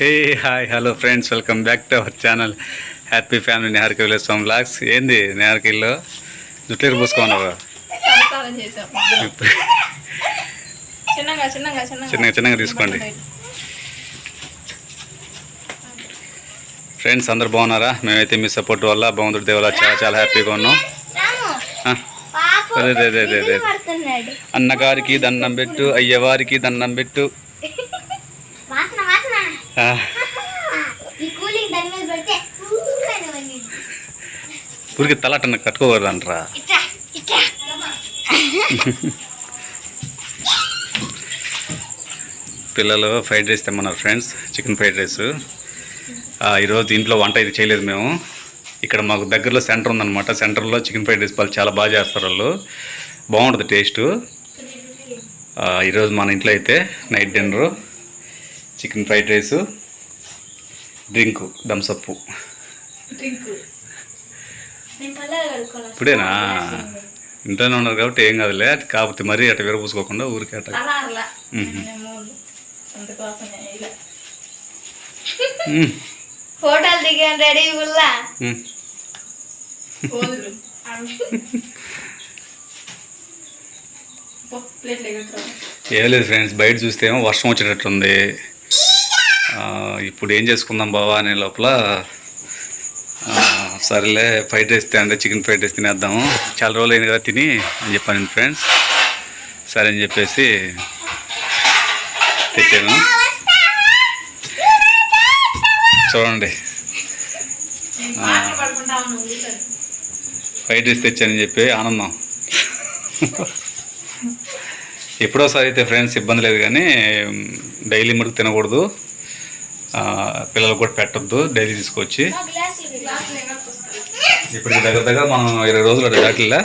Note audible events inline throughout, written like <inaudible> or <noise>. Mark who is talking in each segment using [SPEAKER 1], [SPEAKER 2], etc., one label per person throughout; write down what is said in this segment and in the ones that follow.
[SPEAKER 1] Hey hi hello friends welcome back to our channel happy family Niharika village soan blogs ఏంది నిహారికల్లో జుట్లేరు పూసుకున్నావు
[SPEAKER 2] చిన్నగా చిన్నగా చిన్నగా.
[SPEAKER 1] చిన్నగా చిన్నగా తీసుకోండి. ఫ్రెండ్స్ అందరు బాగున్నారా? మేమైతే మీ సపోర్ట్ వల్ల భగవంతుడి దేవల చాలా చాలా హ్యాపీగా ఉన్నాం. అదే అదే అదే అదే. అన్నగారికి దండం పెట్టు అయ్యవారికి దండం పెట్టు
[SPEAKER 3] వాసన వాసన
[SPEAKER 1] ఆ,
[SPEAKER 3] ఈ కూలింగ్ దాని మీద పెడితే ఊరని
[SPEAKER 1] ఊరికి తలటన్న కట్టుకోకూడదంటరా
[SPEAKER 3] ఇట్లా ఇట్లా
[SPEAKER 1] పిల్లలు ఫ్రైడ్ రైస్ తెమ్మన్నారు ఫ్రెండ్స్ చికెన్ ఫ్రైడ్ రైస్ ఈరోజు ఇంట్లో వంట ఇది చేయలేదు మేము ఇక్కడ మాకు దగ్గరలో సెంటర్ ఉందన్నమాట. సెంటర్లో చికెన్ ఫ్రైడ్ రైస్ వాళ్ళు చాలా బాగా చేస్తారు వాళ్ళు. బాగుంటుంది టేస్ట్ ఈరోజు మన ఇంట్లో అయితే night dinner chicken fried rice drink Thums Up
[SPEAKER 2] drink.
[SPEAKER 3] నేను పల్లెలు కడుక్కోవాలి
[SPEAKER 1] ఇప్పుడేనా? ఇంట్లోనే ఉన్నారు కాబట్టి ఏం కాదులే. కాకపోతే మరీ అట్ట విరపూసుకోకుండా ఊరికే మ్మ్.
[SPEAKER 3] ఫోటోలు దిగాను రెడీ ఉల్లా
[SPEAKER 1] ఏం లేదు ఫ్రెండ్స్ బయట చూస్తే ఏమో వర్షం వచ్చేటట్టుంది. ఇప్పుడు ఏం చేసుకుందాం బావా అనే లోపల సరేలే ఫ్రైడ్ రైస్ తినే చికెన్ ఫ్రైడ్ రైస్ తినేద్దాము. చాలా రోజులు అయింది కదా తిని అని చెప్పాను ఫ్రెండ్స్. సరే అని చెప్పేసి తెచ్చాను చూడండి. ఫ్రైడ్ రైస్ తెచ్చానని చెప్పి ఆనందం. ఎప్పుడోసారి అయితే ఫ్రెండ్స్ ఇబ్బంది లేదు కానీ డైలీ మటుకు తినకూడదు. ఆ, పిల్లలకు కూడా పెట్టొద్దు డైలీ తీసుకొచ్చి. ఇప్పటికి దగ్గర దగ్గర మనం ఇరవై రోజులు దాటిలా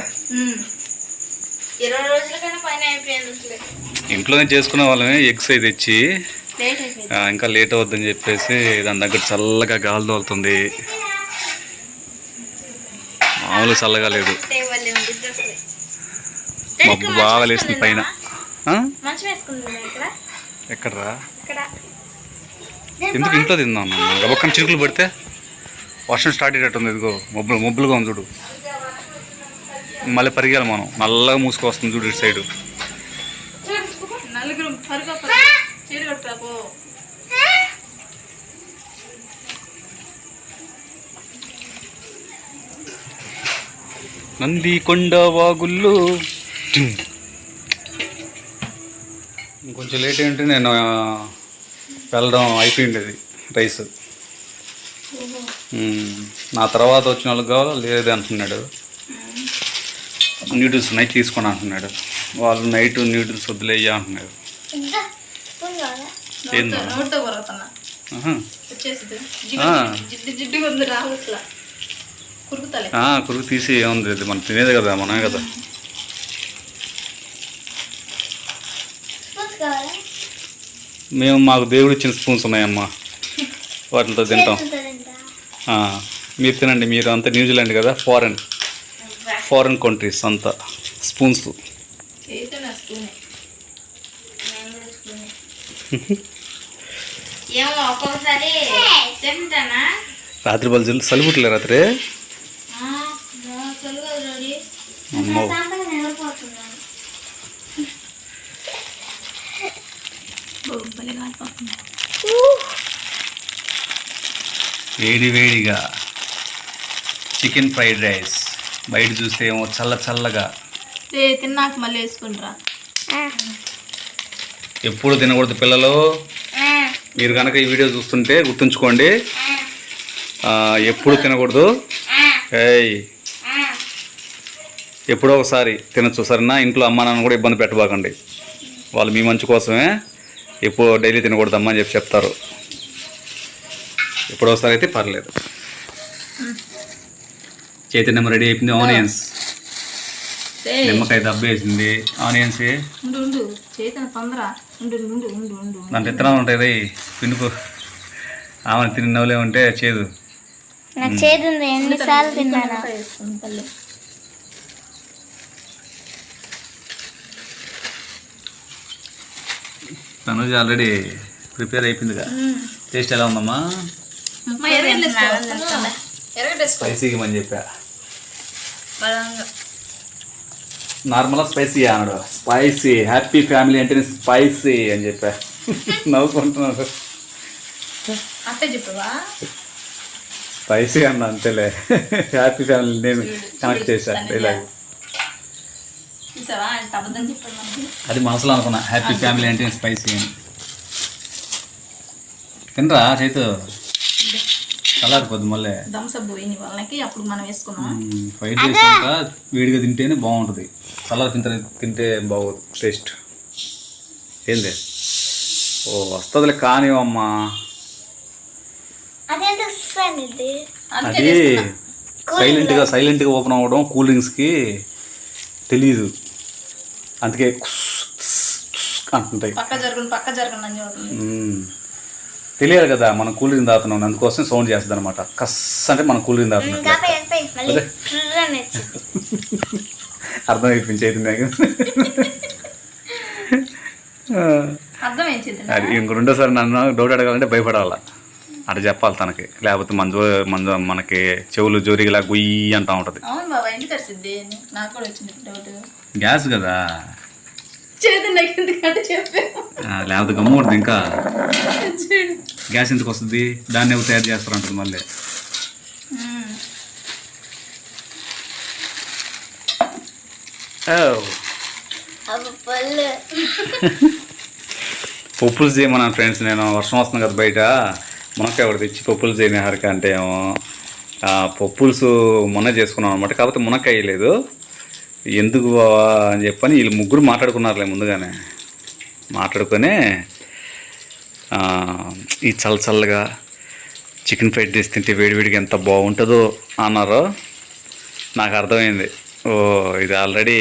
[SPEAKER 1] ఇంట్లోనే చేసుకునే వాళ్ళమే ఎగ్స్ అయి తెచ్చి ఇంకా లేట్ అవుద్దని చెప్పేసి దాని దగ్గర చల్లగా గాలి తోలుతుంది. మామూలు చల్లగా లేదు. మబ్బు బాగా లేస్తుంది పైన. ఎక్కడరా? ఎందుకు ఇంట్లో తిందాం గబక్కన చిరుకులు పడితే వర్షం స్టార్ట్ అయ్యేటట్టుంది ఇదిగో మబ్బులు మబ్బులుగా ఉంది చూడు. మళ్ళీ పరిగెల మనం. నల్లగా మూసుకొస్తుంది చూడు ఇటు సైడు. నంది కొండ వాగుళ్ళు ఇంకొంచెం లేట్ ఏంటి నేను వెళ్ళడం అయిపోయింది రైస్. నా తర్వాత వచ్చిన వాళ్ళకి కావాలా? లేదు అంటున్నాడు. న్యూడిల్స్ నైట్ తీసుకొని అంటున్నాడు. వాళ్ళు నైట్ న్యూడిల్స్ వదిలేయ్యా అంటున్నాడు. కురుకు తీసి ఏముంది? ఇది మనం తినేది కదా మనమే కదా
[SPEAKER 3] స్పూన్స్ కావాలా
[SPEAKER 1] మేము మాకు దేవుడు ఇచ్చిన స్పూన్స్ ఉన్నాయమ్మా. వాటితో తింటాం. మీరు తినండి మీరు అంతా న్యూజిలాండ్ కదా ఫారెన్ ఫారెన్ కంట్రీస్ అంతా స్పూన్స్.
[SPEAKER 2] చేస్తే <laughs> నా స్పూనే
[SPEAKER 3] నేను కూడా స్పూనే. ఏమో ఒక్కొక్కసారి తింటానా
[SPEAKER 1] రాత్రి వాళ్ళు జల్లు సలుపుట్లే రాత్రి
[SPEAKER 3] ఆ, రా, తెలుగు రెడీ
[SPEAKER 1] అమ్మో
[SPEAKER 3] ప్రశాంతంగా నిద్రపోతున్నాను
[SPEAKER 2] భలే కాలిపోతుంది
[SPEAKER 1] వేడి వేడిగా చికెన్ ఫ్రైడ్ రైస్. బయట చూస్తే ఏమో చల్ల చల్లగా.
[SPEAKER 2] ఏ తిన్నాక మళ్ళీ వేసుకుంటారా.
[SPEAKER 1] ఎప్పుడు తినకూడదు పిల్లలు. మీరు కనుక ఈ వీడియో చూస్తుంటే గుర్తుంచుకోండి. ఎప్పుడు తినకూడదు. ఏయ్. ఎప్పుడో ఒకసారి తినచ్చు సరేనా? ఇంట్లో అమ్మా నాన్న కూడా ఇబ్బంది పెట్టబాకండి. వాళ్ళు మీ మంచి కోసమే ఎప్పుడు డైలీ తినకూడదు అమ్మా అని చెప్పి చెప్తారు. ఎప్పుడో ఒకసారి అయితే పర్లేదు. చైతన్యం రెడీ అయిపోయింది ఆనియన్స్. నిమ్మకాయ దబ్బేసింది ఆనియన్స్ దాంట్లో విత్తనాలు ఉంటాయి రే పిండుకో ఆమె తిని నవ్వులే ఉంటే చేదు.
[SPEAKER 3] నాకు చేదు ఉంది. ఎన్నిసార్లు తిన్నాను.
[SPEAKER 2] నిమ్మకాయ వేసుకుంది పల్లె
[SPEAKER 1] తనుజ ఆల్రెడీ ప్రిపేర్ అయిపోయిందిగా. టేస్ట్ ఎలా ఉందమ్మా? స్పైసీగా అని చెప్పా.
[SPEAKER 2] బలంగా.
[SPEAKER 1] నార్మల్ స్పైసీ అన్నాడు. స్పైసీ హ్యాపీ ఫ్యామిలీ అంటే స్పైసీ అని చెప్పా. <laughs> నవ్వుకుంటున్నాడు.
[SPEAKER 2] అట్టే చెప్పవా?
[SPEAKER 1] స్పైసీ అన్న అంతేలే. హ్యాపీ ఫ్యామిలీ నేను కనెక్ట్ చేశా డైలాగ్ అది మనసులో అనుకున్నా. హ్యాపీ ఫ్యామిలీ అంటే స్పైసీ అని. తినరా చేతు? చల్లారిపోద్ది మళ్ళీ.
[SPEAKER 2] థమ్స్అప్ వాళ్ళకి అప్పుడు మనం వేసుకున్నాం
[SPEAKER 1] రైస్ అంతా వేడిగా తింటేనే బాగుంటుంది. చల్లారి తింటే తింటే బాగోదు టేస్ట్ ఏంది? ఓ వస్తుందిలే కానివమ్మా అది. సైలెంట్గా సైలెంట్గా ఓపెన్ అవ్వడం కూల్ డ్రింక్స్కి తెలియదు అందుకే కుస్, కుస్, కుస్ అంటుంటాయి.
[SPEAKER 2] పక్క జరగను పక్క జరగను అని చూడండి
[SPEAKER 1] మ్మ్. తెలియాలి కదా మనం కూల్ డ్రింక్ తాగుతున్నాం అందుకోసం సౌండ్ చేస్తుంది అనమాట కస్ అంటే మనం కూల్ డ్రింక్ చైతన్య
[SPEAKER 2] అర్థం ఏం చేద్దాం
[SPEAKER 1] అది. ఇంక రెండోసారి నన్ను డౌట్ అడగాలంటే భయపడాల? అటు చెప్పాలి తనకి. లేకపోతే మన జో మన మనకి చెవులు జోరిగిలా గుయ్యి అంటా ఉంటుంది.
[SPEAKER 2] అవును బాబా ఎందుకు తడిసిద్ది నాకు కూడా వచ్చింది డౌట్.
[SPEAKER 1] గ్యాస్ కదా.
[SPEAKER 2] చేతి నాకు ఎందుకంటే చెప్పాను
[SPEAKER 1] ఆ, లేకపోతే గమ్ముడుతుంది ఇంకా. గ్యాస్ ఎందుకు వస్తుంది? దాన్ని ఎవరు తయారు చేస్తారు అంటుంది మళ్ళీ పప్పులు చేయమన్నా ఫ్రెండ్స్ నేను. వర్షం వస్తుంది కదా బయట. మునక్కాయ ఒకటి తెచ్చి పప్పులు చేయని హరిక అంటే ఏమో. ఆ, పప్పుల్స్ మొన్న చేసుకున్నాం అనమాట కాకపోతే మునక్కాయ లేదు. ఎందుకు బావా అని చెప్పని వీళ్ళు ముగ్గురు మాట్లాడుకున్నారులే ముందుగానే. మాట్లాడుకొని ఈ చల్ల చల్లగా చికెన్ ఫ్రైడ్ రైస్ తింటే వేడివేడిగా ఎంత బాగుంటుందో అన్నారు నాకు అర్థమైంది. ఓ ఇది ఆల్రెడీ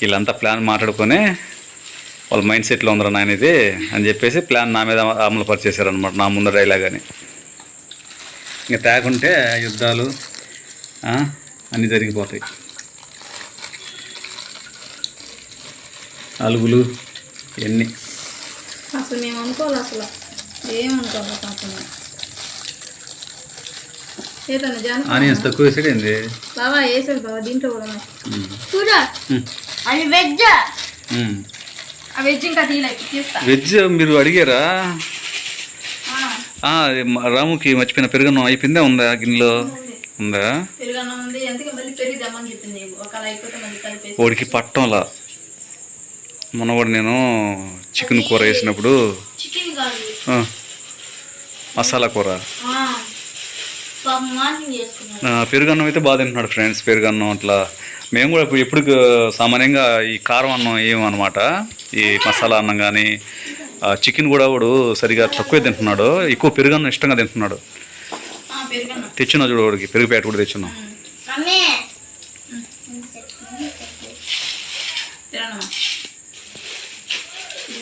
[SPEAKER 1] వీళ్ళంతా ప్లాన్ మాట్లాడుకొని వాళ్ళ మైండ్ సెట్లో ఉందరా నాయన ఇది అని చెప్పేసి ప్లాన్ నా మీద అమలు పరిచేశారనమాట నా ముందు డైలాగ్ అని. ఇంకా తేకుంటే యుద్ధాలు అన్నీ జరిగిపోతాయి. అలుగులు ఇవన్నీ
[SPEAKER 2] అసలు మేము అనుకోవాలి అసలు. ఏమనుకోవాలి పాపం.
[SPEAKER 1] ఆనియన్స్ తక్కువ వేసాడు ఏంది?
[SPEAKER 2] బాబా వేసాడు బాబా దీంట్లో కూడా.
[SPEAKER 3] చూడ. అది వెజ్
[SPEAKER 2] వెజ్ ఇంకా
[SPEAKER 1] వెజ్ మీరు అడిగారా? రాముకి మర్చిపోయిన పెరుగన్నం అయిపోయిందా? ఉందా గిన్నెలో? ఉందా. వాడికి పట్టంలా. మొన్నవాడు నేను చికెన్ కూర వేసినప్పుడు మసాలా కూర. పెరుగన్నం అయితే బాగా తింటున్నాడు ఫ్రెండ్స్ పెరుగన్నం అట్లా. మేము కూడా ఇప్పుడు ఎప్పుడు సామాన్యంగా ఈ కారం అన్నం ఏమన్నమాట ఈ మసాలా అన్నం కానీ చికెన్ కూడా వాడు సరిగా తక్కువే తింటున్నాడు ఎక్కువ పెరుగన్నం ఇష్టంగా తింటున్నాడు. తెచ్చున్నా చూడు వాడికి పెరుగు ప్యాకెట్ కూడా తెచ్చున్నాం
[SPEAKER 3] అమ్మే
[SPEAKER 2] తినమ్మా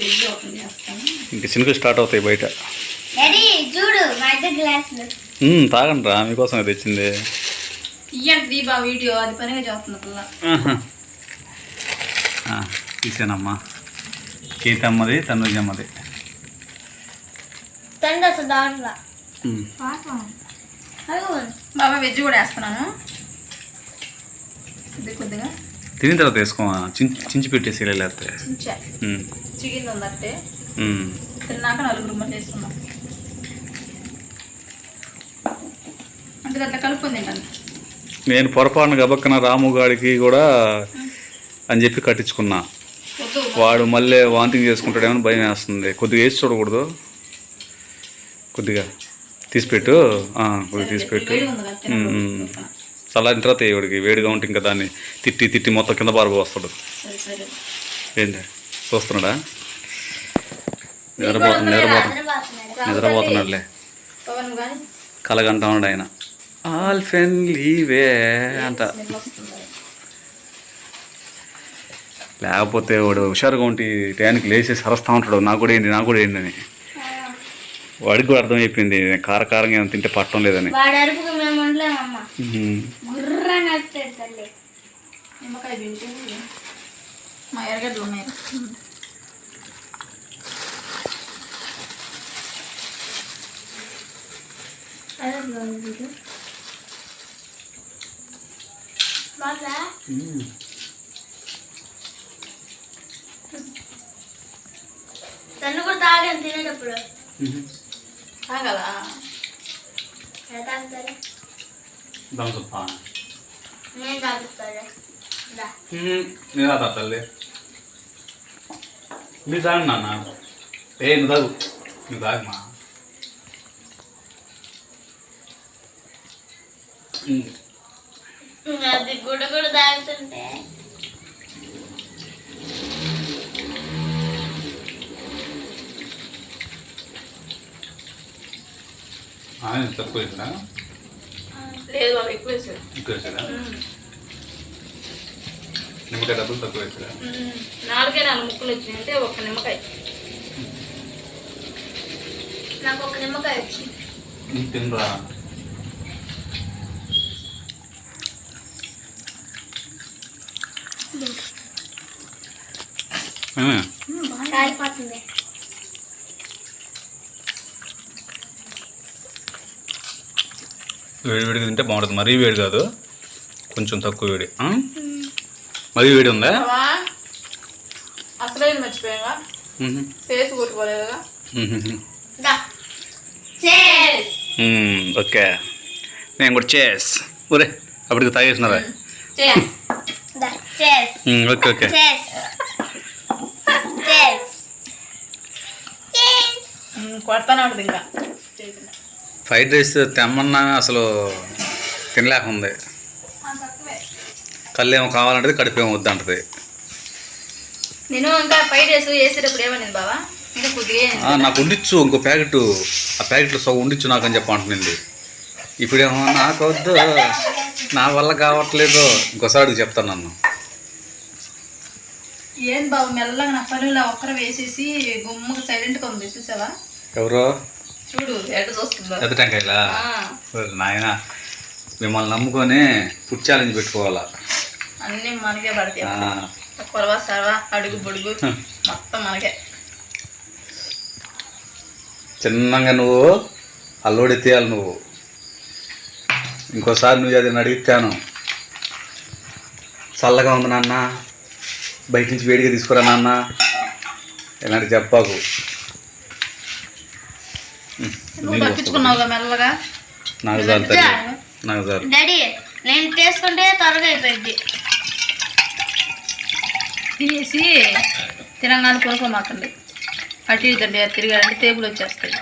[SPEAKER 2] వెజ్ ఓపెన్ చేస్తాను
[SPEAKER 1] ఇంక చినుకులు స్టార్ట్ అవుతాయి బయట. తాగండి రా మీకోసం తెచ్చింది.
[SPEAKER 2] దీపా వీడియో అది పనిగా.
[SPEAKER 1] ఆ, తీసానమ్మా. కీతమ్మది తనుజమ్మది.
[SPEAKER 2] బాబా వెజ్ కూడా వేస్తున్నాను. ఇది కొద్దిగా.
[SPEAKER 1] తినిన తర్వాత వేసుకోమా చించి చించి పెట్టేసి లేకపోతే.
[SPEAKER 2] చికెన్ ఉందంటే. తిన్నాక నలుగురు మళ్ళీ వేసుకుందాం అంటే అట్లా కలుపుకొని తింటాను
[SPEAKER 1] నేను పొరపాటున గబక్కన రాము గాడికి కూడా అని చెప్పి కట్టించుకున్నా. వాడు మళ్ళీ వాంతింగ్ చేసుకుంటాడేమో భయం వేస్తుంది. కొద్దిగా వేసి చూడకూడదు. కొద్దిగా తీసిపెట్టు. కొద్దిగా తీసిపెట్టు. చల్లారిన తర్వాత వాడికి వేడిగా ఉంటే ఇంకా దాన్ని తిట్టి తిట్టి మొత్తం కింద
[SPEAKER 2] సరే.
[SPEAKER 1] ఏంటి? చూస్తున్నాడా? నిద్రపోతున్నాడు నిద్రపోతున్నాడు
[SPEAKER 3] నిద్రపోతున్నాడు
[SPEAKER 1] నిద్రపోతున్నాడులే. కలగంటా ఉన్నాడు ఆయన. ఆల్ ఫెన్ లీవే అంట. లేకపోతే వాడు హుషారుగా ఉంటే టయానికి లేచేసి అరస్తా ఉంటాడు. నాకు కూడా ఏంటి నాకు కూడా ఏంటి అని. వాడికి కూడా అర్థమైపోయింది కారకారంగా ఏమైనా తింటే పట్టడం లేదని.
[SPEAKER 2] నిమ్మకాయ మా ఉన్నాయి.
[SPEAKER 3] బాగా తను కూడా తాగాను తినేటప్పుడు
[SPEAKER 2] తాగలా
[SPEAKER 3] ఎలా తాగుతారు నేను తాగుతారు
[SPEAKER 1] నేను మీరు తాగండి నాన్న ఏ నువ్వు తాగు నువ్వు తాగమా
[SPEAKER 3] అది గుడ కూడా తాగుతుంటే
[SPEAKER 1] ఆయన తక్కువ వేసినా
[SPEAKER 2] లేదు బాబు ఎక్కువ వేసాడు
[SPEAKER 1] ఎక్కువ వేసారా నిమ్మకాయ డబ్బులు తక్కువ వేసారా
[SPEAKER 2] నాలుగే నాలుగు ముక్కలు వచ్చినాయి అంటే ఒక్క నిమ్మకాయ.
[SPEAKER 3] నాకు ఒక నిమ్మకాయ వచ్చింది
[SPEAKER 1] తినరా?
[SPEAKER 3] కాలిపోతుంది
[SPEAKER 1] వేడి వేడిగా తింటే బాగుంటుంది. మరీ వేడి కాదు. కొంచెం తక్కువ వేడి? మరీ వేడి ఉందా?
[SPEAKER 2] అసలే మర్చిపోయాగా కొట్టుకోలేదుగా.
[SPEAKER 1] ఓకే. నేను కూడా చేస్. ఊరే అప్పటికి తాగేసినారా? ఓకే ఓకే
[SPEAKER 3] చేస్ చేస్ చేస్
[SPEAKER 2] కొడతానే ఉంటుంది ఇంకా.
[SPEAKER 1] ఫ్రైడ్ రైస్ తెమ్మన్నా అసలు తినలేకుంది కళ్ళు ఏమో కావాలంటే కడుపు ఏమో వద్దంటది.
[SPEAKER 2] నేను ఇంకా ఫ్రైడ్ రైస్ వేసేటప్పుడు ఏమనింది బావా?
[SPEAKER 1] నాకు ఉండిచ్చు ఇంకో ప్యాకెట్ ఆ ప్యాకెట్లో సగం ఉండిచ్చు నాకు అని చెప్పి అంటున్నది ఇప్పుడేమో నాకు వద్దు నా వల్ల కావట్లేదు. ఇంకోసారి చెప్తాను నన్ను.
[SPEAKER 2] ఏం బాబు మెల్లగా నా పనులు ఒక్కరు వేసేసి గుమ్మగా సైలెంట్గా ఉంది చూసావా?
[SPEAKER 1] ఎవరో?
[SPEAKER 2] చూడు ఎట చూస్తుందో
[SPEAKER 1] పెద్ద టెంకాయలా? నాయన మిమ్మల్ని నమ్ముకొని ఫుడ్ ఛాలెంజ్ పెట్టుకోవాలా?
[SPEAKER 2] అన్నీ మనకే పడతాయి.
[SPEAKER 1] ఆ,
[SPEAKER 2] కొరవా సరవా అడుగు బొడుగు మొత్తం మనకే.
[SPEAKER 1] చిన్నగా నువ్వు అల్లోడి తీయాలి నువ్వు. ఇంకోసారి నువ్వు అది అడిగితాను. చల్లగా ఉంది నాన్న. బయట నుంచి వేడిగా తీసుకురా నాన్న. ఇలాంటి చెప్పాకు.
[SPEAKER 2] మెల్లగా.
[SPEAKER 1] నాకు నాకు
[SPEAKER 3] డాడీ నేను చేసుకుంటే త్వరగా అయిపోయింది
[SPEAKER 2] తినేసి తినగానే కొనుక్కోమాకండి అటు ఇదండి తిరిగారంటే టేబుల్ వచ్చేస్తాయి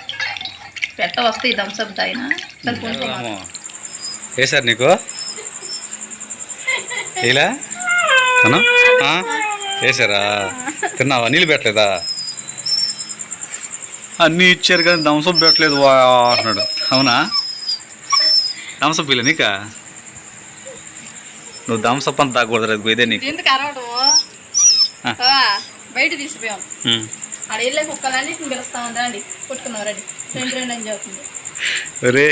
[SPEAKER 2] పెట్ట వస్తాయి థమ్స్అప్
[SPEAKER 1] ఏమో. ఏ సార్ నీకు? ఇలా వేసారా తిన్నావా? నీళ్ళు పెట్టలేదా? అన్నీ ఇచ్చారు కానీ దంసప్ పెట్టలేదు వా అంటున్నాడు. అవునా? దంసప్ ఇలా నీకా? నువ్వు దంసప్ అంత తాగకూడదు అది ఇదే నీకు.
[SPEAKER 2] ఎందుకు అరవడము. బయట తీసిపోయాం. ఆడ వెళ్ళే రండి కొట్టుకున్నాం రండి. రెండు రెండు అని చెబుతుంది
[SPEAKER 1] రే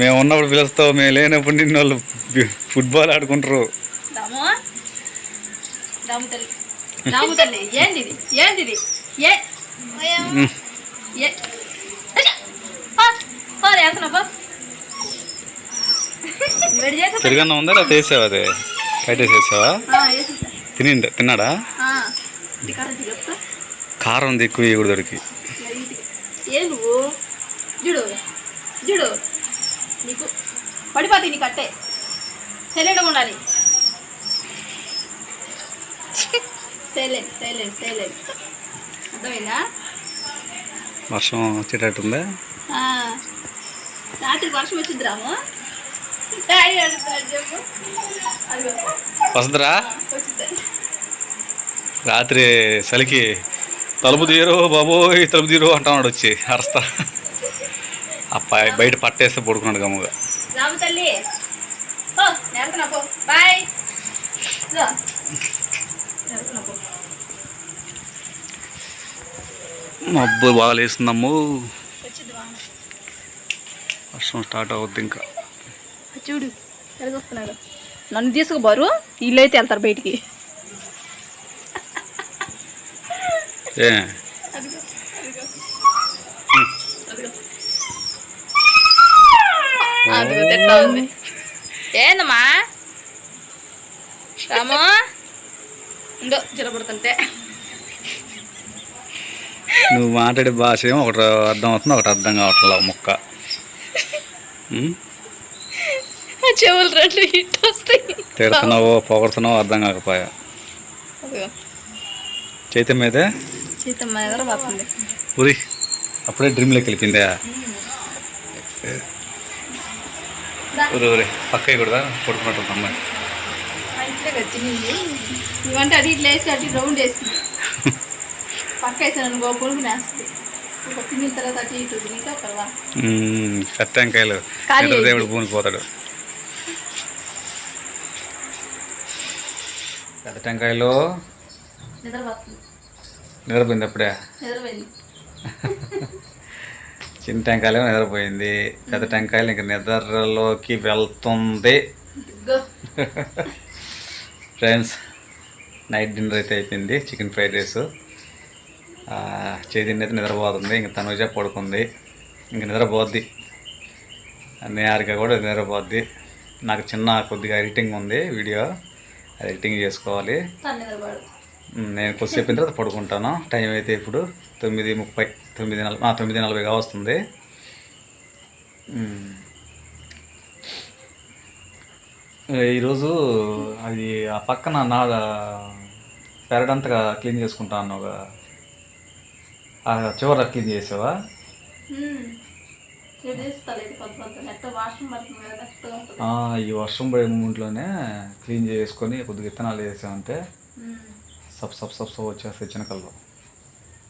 [SPEAKER 1] మేము ఉన్నప్పుడు పిలుస్తావు మేము లేనప్పుడు నిన్న వాళ్ళు ఫుట్బాల్ ఆడుకుంటారు.
[SPEAKER 2] దాము? దాము తల్లి. దాము తల్లి. ఏంది ఇది ఏంది ఇది ఏ
[SPEAKER 1] పెరుగన్నం ఉందా లేదా వేసావా అదే? బయట వేసేసావా తిని తిన్నాడా? కారం ఉంది ఎక్కువ వేయకూడదు
[SPEAKER 2] ఏ నువ్వు చూడు చూడు నీకు పడిపోతాయి నీకు అట్టే సైలెంట్గా ఉండాలి సైలెంట్ సైలెంట్ సైలెంట్. అర్థమైందా?
[SPEAKER 1] వర్షం వచ్చేటట్టుందా.
[SPEAKER 2] రాత్రి వర్షం వచ్చింది రాము
[SPEAKER 1] వస్తుందిరా? రాత్రి చలికి తలుపు తీయరు బాబోయ్ తలుపు తీయరు అంటున్నాడు వచ్చి అరస్తా. అబ్బాయి బయట పట్టేస్తే పడుకున్నాడు గమ్ముగా.
[SPEAKER 2] రాము తల్లి. బాయ్ ఇదో. నేర్పునా పో
[SPEAKER 1] మబ్బు బాగా లేస్తుందమ్ము. వర్షం స్టార్ట్ అవుద్ది ఇంకా.
[SPEAKER 2] చూడు వస్తున్నాడు నన్ను తీసుకుపోరు వీళ్ళైతే వెళ్తారు బయటికి.
[SPEAKER 1] ఏ?
[SPEAKER 2] ఉంది. ఏందమ్మా? రాము? <laughs> ఇందో చిరపడుతుంటే
[SPEAKER 1] నువ్వు మాట్లాడే భాష ఏమో ఒకటి అర్థం అవుతుంది ఒకటి అర్థం కావట్లేదు ముక్క?
[SPEAKER 2] చెవులు రెండు హిట్ వస్తాయి.
[SPEAKER 1] తిడుతున్నావో పొగడుతున్నావో అర్థం కాకపోయా?
[SPEAKER 2] అదిగో.
[SPEAKER 1] చైతం మీదే? ఉరి అప్పుడే డ్రీమ్లోకి వెళ్ళిపోయిందా ఊరు ఊరి పక్క కూడా పడుకున్నట్టు అమ్మాయి.
[SPEAKER 2] ఇవంటే అటు ఇట్లా వేసి అటు రౌండ్ వేసింది. <laughs> పక్క వేసాను అనుకో ఒక తినిన తర్వాత అటు ఇటు
[SPEAKER 1] కట్టెంకాయలు దేవుడు భూమికి పోతాడు పెద్ద టెంకాయలు నిద్రపోయింది అప్పుడే. చిన్న టెంకాయలు నిద్రపోయింది. పెద్ద టెంకాయలు ఇంక నిద్రలోకి వెళ్తుంది. <laughs> ఫ్రెండ్స్ నైట్ డిన్నర్ అయితే అయిపోయింది. Chicken fried rice. చేతిని అయితే నిద్రపోతుంది. ఇంక తనుజ పడుకుంది. ఇంక నిద్రపోద్ది. నేహారిక కూడా నిద్రపోద్ది. నాకు చిన్న కొద్దిగా ఎడిటింగ్ ఉంది వీడియో. అది ఎడిటింగ్ చేసుకోవాలి.
[SPEAKER 2] తను
[SPEAKER 1] నేను కొద్దిసేపు తర్వాత పడుకుంటాను. టైం అయితే ఇప్పుడు తొమ్మిది ముప్పై తొమ్మిది నలభై తొమ్మిది నలభైగా వస్తుంది. ఈరోజు అది ఆ పక్కన నా పెరడంతగా క్లీన్ చేసుకుంటా అన్నావుగా
[SPEAKER 2] నెట్టగా ఉంటుంది.
[SPEAKER 1] ఆ, ఈ వర్షం పడే మూమెంట్లోనే క్లీన్ చేసుకొని కొద్దిగా విత్తనాలు వేసామంటే. సబ్ సబ్ సబ్ సబ్ వచ్చేస్తాయి చిన్నకల్లో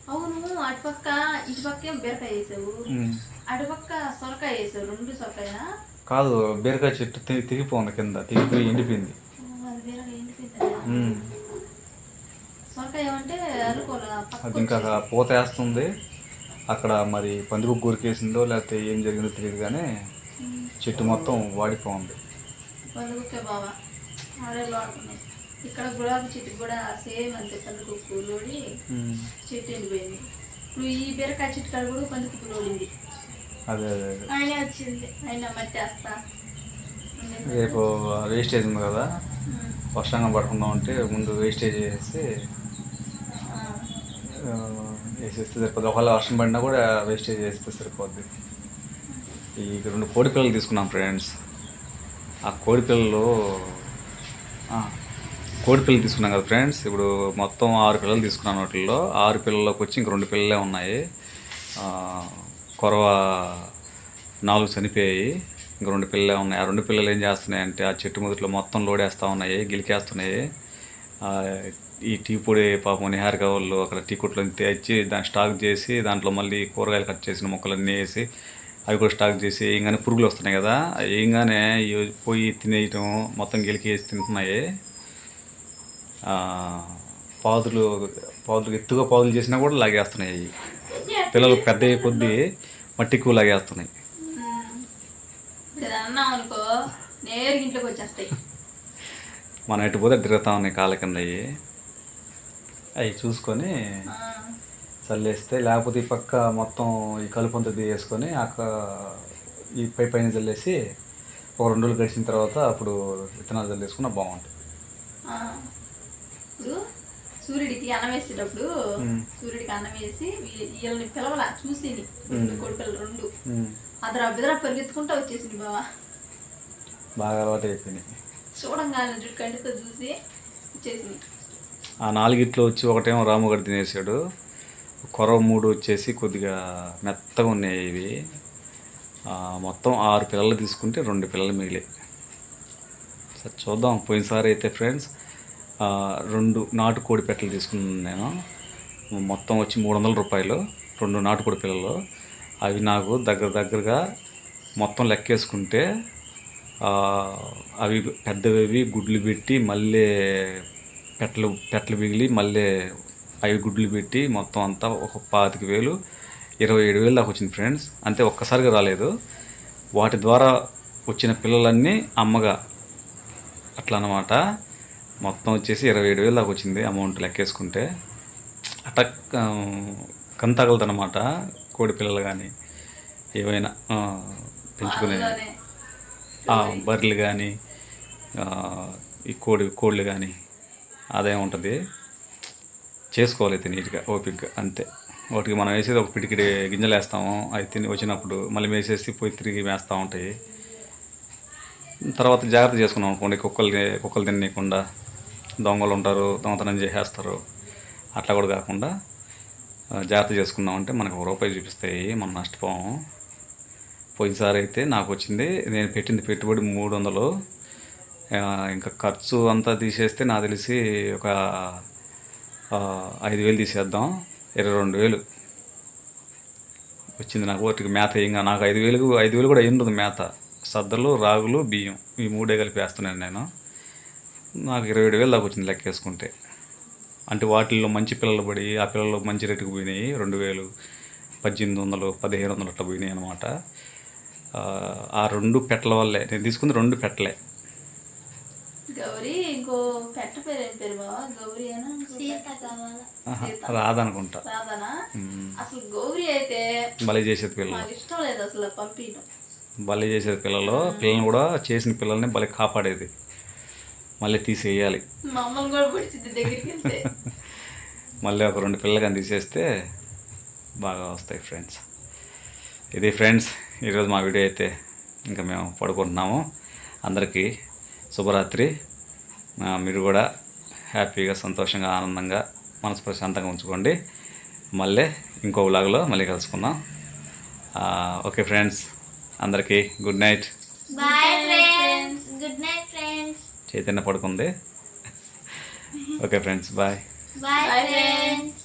[SPEAKER 2] అవును అటుపక్క ఇటుపక్కే బీరకాయ వేసావు. అటుపక్క సొరకాయ వేసావు రెండు సొరకాయనా?
[SPEAKER 1] కాదు బీరకాయ చెట్టు తెగి తెగిపోయింది కింద తెగిపోయి ఎండిపోయింది
[SPEAKER 2] అది బీరకాయ ఎండిపోయిందా
[SPEAKER 1] ఉమ్.
[SPEAKER 2] సొరకాయ ఏమంటే అనుకోలే పక్క
[SPEAKER 1] అది ఇంకా పూత వేస్తుంది. అక్కడ మరి పందికొక్క గురికేసిందో లేకపోతే ఏం జరిగిందో తెలియదు కానీ చెట్టు మొత్తం వాడిపోయింది.
[SPEAKER 2] ఆడుకున్నాయి ఇక్కడ గులాబీ చెట్టు కూడా సేమ్ అంతే పందుకుక్కు లోడి. చెట్టు ఎండిపోయింది. ఇప్పుడు ఈ బీరకాయ చెట్టు కాడ కూడా పందుకుక్కు లోడింది
[SPEAKER 1] అదే అదే
[SPEAKER 2] ఆయన వచ్చింది. ఆయన మట్టేస్తా
[SPEAKER 1] రేపు వేస్టేజ్ ఉంది కదా. వర్షంగా పడకుండా ఉంటే ముందు వేస్టేజ్ చేసి వేసేస్తే సరిపోద్ది ఒకవేళ వర్షం పడినా కూడా వేస్టేజ్ చేస్తే సరిపోద్ది. ఈ రెండు కోడి పిల్లలు తీసుకున్నాం ఫ్రెండ్స్ ఆ కోడి పిల్లలు కోడి పిల్లలు తీసుకున్నాం కదా ఫ్రెండ్స్ ఇప్పుడు మొత్తం ఆరు పిల్లలు తీసుకున్నాను వాటిల్లో ఆరు పిల్లలకు వచ్చి ఇంక రెండు పిల్లలే ఉన్నాయి. కొరవ నాలుగు చనిపోయాయి. ఇంక రెండు పిల్లలే ఉన్నాయి. ఆ రెండు పిల్లలు ఏం చేస్తున్నాయి అంటే ఆ చెట్టు మొదట్లో మొత్తం లోడేస్తూ ఉన్నాయి గిలికేస్తున్నాయి. ఈ టీ పొడి పాపం నిహారిక వాళ్ళు అక్కడ టీ కొట్లో తెచ్చి దాన్ని స్టాక్ చేసి దాంట్లో మళ్ళీ కూరగాయలు కట్ చేసిన మొక్కలన్నీ వేసి అవి కూడా స్టాక్ చేసి వేయంగానే పురుగులు వస్తున్నాయి కదా. ఇవి పోయి తినేయటం మొత్తం గెలికేసి తింటున్నాయి. పాదులు పాదులు ఎత్తుగా పాదులు చేసినా కూడా లాగేస్తున్నాయి పిల్లలు పెద్ద అయ్యే కొద్దీ మట్టి ఎక్కువ లాగేస్తున్నాయి. మనం ఎటు పోతే తిరుగుతా ఉన్నాయి కాళ్ళ కింద అవి చూసుకొని చల్లేస్తే లేకపోతే ఈ పక్క మొత్తం ఈ కలుపు అంతా తీసేసుకొని అక్క ఈ పై పైన చల్లేసి ఒక రెండు రోజులు గడిచిన తర్వాత అప్పుడు విత్తనాలు చల్లేసుకున్నా బాగుంటుంది.
[SPEAKER 2] సూర్యుడికి అన్నం వేసేటప్పుడు. సూర్యుడికి అన్నం వేసి వీళ్ళని పిలవలా చూసి రెండు కొడుకులు రెండు. అదరా బెదరా పరిగెత్తుకుంటా వచ్చేసింది బావా.
[SPEAKER 1] బాగా అలవాటు
[SPEAKER 2] చూడంగానే జుట్టు కంటితో చూసి వచ్చేసింది.
[SPEAKER 1] ఆ నాలుగిట్లో వచ్చి ఒకటేమో రాముగడి తినేసాడు. కొరవ మూడు వచ్చేసి కొద్దిగా మెత్తగా ఉన్నాయి ఇవి. మొత్తం ఆరు పిల్లలు తీసుకుంటే రెండు పిల్లలు మిగిలే. సరే చూద్దాం. పోయినసారి అయితే ఫ్రెండ్స్ రెండు నాటుకోడి పెట్టలు తీసుకున్నాను నేను. మొత్తం వచ్చి మూడు వందల రూపాయలు రెండు నాటుకోడి పిల్లలు. అవి నాకు దగ్గర దగ్గరగా మొత్తం లెక్కేసుకుంటే అవి పెద్దవి గుడ్లు పెట్టి మళ్ళీ పెట్టలు పెట్టలు మిగిలి మళ్ళీ అవి గుడ్లు పెట్టి మొత్తం అంతా ఒక పాతిక వేలు ఇరవై ఏడు వేలు దాకా వచ్చింది ఫ్రెండ్స్. అంతే ఒక్కసారిగా రాలేదు. వాటి ద్వారా వచ్చిన పిల్లలన్నీ అమ్మగా అట్లా అన్నమాట. మొత్తం వచ్చేసి ఇరవై ఏడు వేలు దాకా వచ్చింది అమౌంట్ లెక్కేసుకుంటే. అట్ట కంతగలదు అనమాట కోడి పిల్లలు కానీ ఏవైనా పెంచుకునే బర్రెలు కానీ ఈ కోడి కోళ్ళు కానీ ఆదాయం ఉంటుంది. చేసుకోవాలి అయితే నీట్గా ఓపిక్గా అంతే. వాటికి మనం వేసేది ఒక పిటికిడి గింజలు వేస్తాము అవి తిని వచ్చినప్పుడు మళ్ళీ వేసేసి పోయి తిరిగి వేస్తూ ఉంటాయి. తర్వాత జాగ్రత్త చేసుకున్నాం అనుకోండి కుక్కలు కుక్కలు తినకుండా దొంగలు ఉంటారు దొంగతనం చేసేస్తారు. అట్లా కూడా కాకుండా జాగ్రత్త చేసుకున్నామంటే మనకు ఒక రూపాయి చూపిస్తాయి మనం నష్టపోము. పోయినసారి అయితే నాకు వచ్చింది నేను పెట్టింది పెట్టుబడి మూడు వందలు. ఇంకా ఖర్చు అంతా తీసేస్తే నాకు తెలిసి ఒక ఐదు వేలు తీసేద్దాం. ఇరవై రెండు వేలు. వచ్చింది నాకు వాటికి మేత ఇంకా నాకు ఐదు వేలు ఐదు వేలు కూడా అయ్యింది మేత సద్దలు రాగులు బియ్యం ఈ మూడే కలిపి వేస్తున్నాను నేను. నాకు ఇరవై ఏడు వేలు దాకా వచ్చింది లెక్క వేసుకుంటే. అంటే వాటిల్లో మంచి పిల్లలు పడి ఆ పిల్లలు మంచి రేటుకు పోయినాయి. రెండు వేలు పద్దెనిమిది వందలు పదిహేను వందలు అట్లా పోయినాయి అనమాట ఆ రెండు పెట్టల వల్లే. నేను తీసుకుంది రెండు పెట్టలే.
[SPEAKER 2] గౌరీ ఇంకో పెట్ట పేరు ఏం పేరు బావా? గౌరీ అని
[SPEAKER 1] రాదనుకుంటా.
[SPEAKER 2] రాదనా. అసలు గౌరీ అయితే
[SPEAKER 1] బలి చేసేది పిల్లలు.
[SPEAKER 2] నాకు ఇష్టం లేదు అసలు పంపించడం
[SPEAKER 1] బలి చేసేది పిల్లలు. పిల్లల్ని కూడా చేసిన పిల్లల్ని బలి కాపాడేది. మళ్ళీ తీసేయాలి.
[SPEAKER 2] మా అమ్మని కూడా పొడిచింది దగ్గరికి వెళ్తే. <laughs>
[SPEAKER 1] మళ్ళీ ఒక రెండు పిల్లలు కానీ తీసేస్తే బాగా వస్తాయి ఫ్రెండ్స్. ఇది ఫ్రెండ్స్ ఈరోజు మా వీడియో అయితే ఇంకా మేము పడుకుంటున్నాము. అందరికీ శుభరాత్రి. మీరు కూడా హ్యాపీగా సంతోషంగా ఆనందంగా మనసు ప్రశాంతంగా ఉంచుకోండి. మళ్ళీ ఇంకో వ్లాగ్లో మళ్ళీ కలుసుకుందాం. ఆ, ఓకే ఫ్రెండ్స్ అందరికీ good night.
[SPEAKER 3] Good night friends
[SPEAKER 1] Chaitanya పడుకుంది. Okay friends bye.
[SPEAKER 3] Bye
[SPEAKER 2] Bye,
[SPEAKER 3] friends